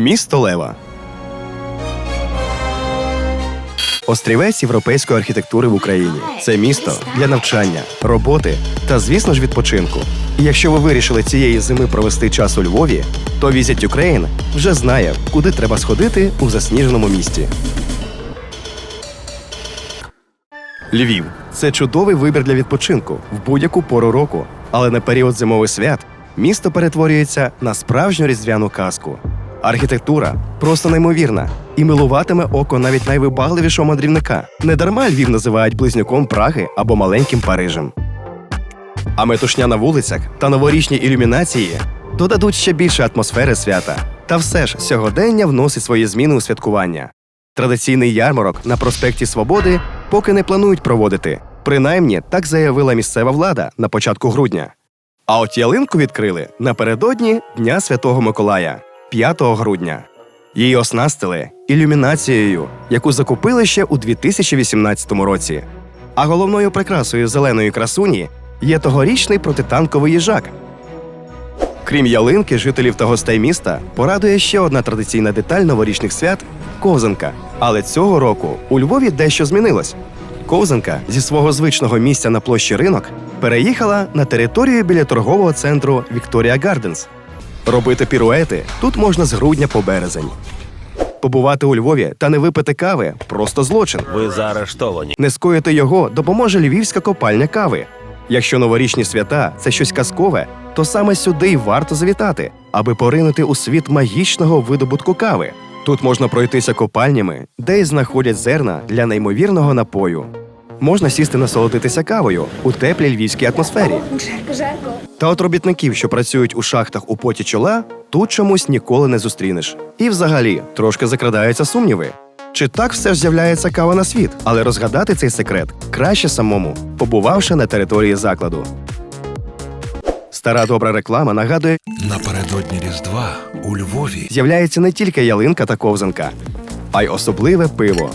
Місто Лева. Острівець європейської архітектури в Україні. Це місто для навчання, роботи та, звісно ж, відпочинку. І якщо ви вирішили цієї зими провести час у Львові, то Visit Ukraine вже знає, куди треба сходити у засніженому місті. Львів це чудовий вибір для відпочинку в будь-яку пору року, але на період зимових свят місто перетворюється на справжню різдвяну казку. Архітектура просто неймовірна і милуватиме око навіть найвибагливішого мандрівника. Недарма Львів називають близнюком Праги або маленьким Парижем. А метушня на вулицях та новорічні ілюмінації додадуть ще більше атмосфери свята. Та все ж сьогодення вносить свої зміни у святкування. Традиційний ярмарок на проспекті Свободи поки не планують проводити. Принаймні, так заявила місцева влада на початку грудня. А от ялинку відкрили напередодні Дня Святого Миколая 5 грудня. Її оснастили ілюмінацією, яку закупили ще у 2018 році. А головною прикрасою зеленої красуні є тогорічний протитанковий їжак. Крім ялинки, жителів та гостей міста порадує ще одна традиційна деталь новорічних свят ковзанка. Але цього року у Львові дещо змінилось. Ковзанка зі свого звичного місця на площі ринок переїхала на територію біля торгового центру Вікторія Гарденс. Робити піруети тут можна з грудня по березень. Побувати у Львові та не випити кави просто злочин. Ви заарештовані. Не скоїти його допоможе львівська копальня кави. Якщо новорічні свята це щось казкове, то саме сюди й варто завітати, аби поринути у світ магічного видобутку кави. Тут можна пройтися копальнями, де й знаходять зерна для неймовірного напою. Можна сісти насолодитися кавою у теплій львівській атмосфері. Жарко, жарко. Та от робітників, що працюють у шахтах у поті чола, тут чомусь ніколи не зустрінеш. І взагалі трошки закрадаються сумніви. Чи так все ж з'являється кава на світ, але розгадати цей секрет краще самому, побувавши на території закладу. Стара добра реклама нагадує, Напередодні Різдва у Львові з'являється не тільки ялинка та ковзанка, а й особливе пиво.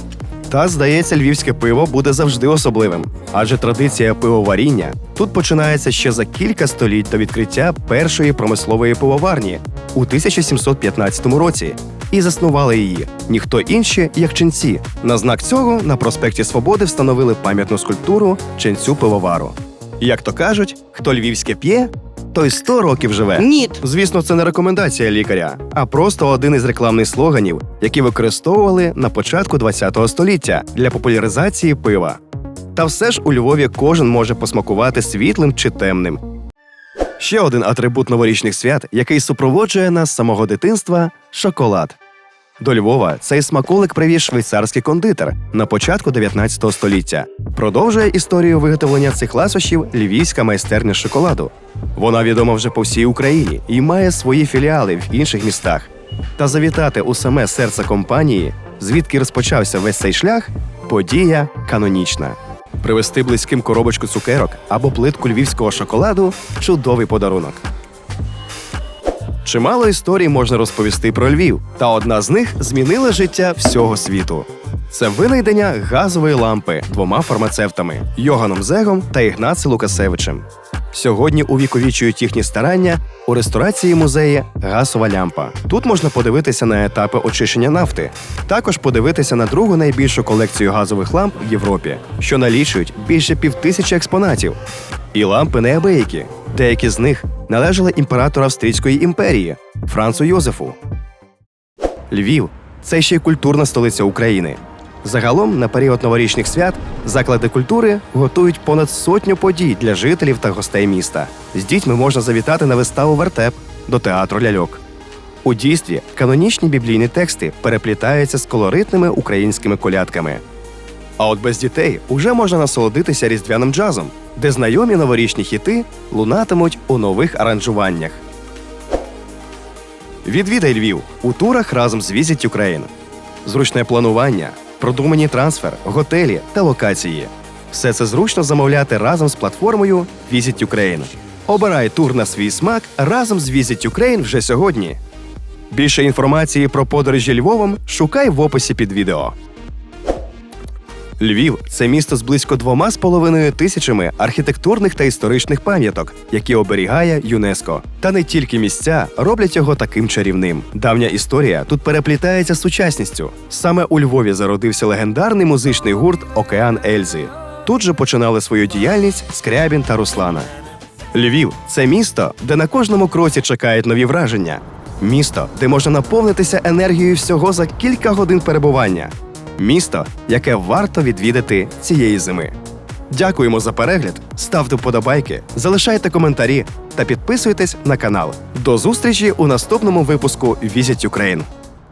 Та, здається, львівське пиво буде завжди особливим, адже традиція пивоваріння тут починається ще за кілька століть до відкриття першої промислової пивоварні у 1715 році. І заснували її ніхто інші, як ченці. На знак цього на проспекті Свободи встановили пам'ятну скульптуру ченцю пивовару. Як то кажуть, хто львівське п'є, той 100 років живе. Ні. Звісно, це не рекомендація лікаря, а просто один із рекламних слоганів, які використовували на початку ХХ століття для популяризації пива. Та все ж у Львові кожен може посмакувати світлим чи темним. Ще один атрибут новорічних свят, який супроводжує нас з самого дитинства шоколад. До Львова цей смаколик привіз швейцарський кондитер на початку 19 століття. Продовжує історію виготовлення цих ласощів львівська майстерня шоколаду. Вона відома вже по всій Україні і має свої філіали в інших містах. Та завітати у саме серце компанії, звідки розпочався весь цей шлях, подія канонічна. Привезти близьким коробочку цукерок або плитку львівського шоколаду чудовий подарунок. Чимало історій можна розповісти про Львів, та одна з них змінила життя всього світу. Це винайдення газової лампи двома фармацевтами Йоганом Зегом та Ігнаци Лукасевичем. Сьогодні увіковічують їхні старання у ресторації музеї Газова лямпа. Тут можна подивитися на етапи очищення нафти, також подивитися на другу найбільшу колекцію газових ламп в Європі, що налічують більше півтисячі експонатів. І лампи неабиякі. Деякі з них належали імператору Австрійської імперії Францу Йозефу. Львів це ще й культурна столиця України. Загалом на період новорічних свят заклади культури готують понад сотню подій для жителів та гостей міста. З дітьми можна завітати на виставу вертеп до театру ляльок. У дійстві канонічні біблійні тексти переплітаються з колоритними українськими колядками. А от без дітей уже можна насолодитися різдвяним джазом, де знайомі новорічні хіти лунатимуть у нових аранжуваннях. Відвідай Львів у турах разом з Visit Ukraine. Зручне планування, продумані трансфер, готелі та локації. Все це зручно замовляти разом з платформою Visit Ukraine. Обирай тур на свій смак разом з Visit Ukraine вже сьогодні. Більше інформації про подорожі Львовом шукай в описі під відео. Львів це місто з близько двома з половиною тисячами архітектурних та історичних пам'яток, які оберігає ЮНЕСКО. Та не тільки місця роблять його таким чарівним. Давня історія тут переплітається з сучасністю. Саме у Львові зародився легендарний музичний гурт Океан Ельзи. Тут же починали свою діяльність Скрябін та Руслана. Львів це місто, де на кожному кроці чекають нові враження. Місто, де можна наповнитися енергією всього за кілька годин перебування. Місто, яке варто відвідати цієї зими. Дякуємо за перегляд, ставте вподобайки, залишайте коментарі та підписуйтесь на канал. До зустрічі у наступному випуску Visit Ukraine.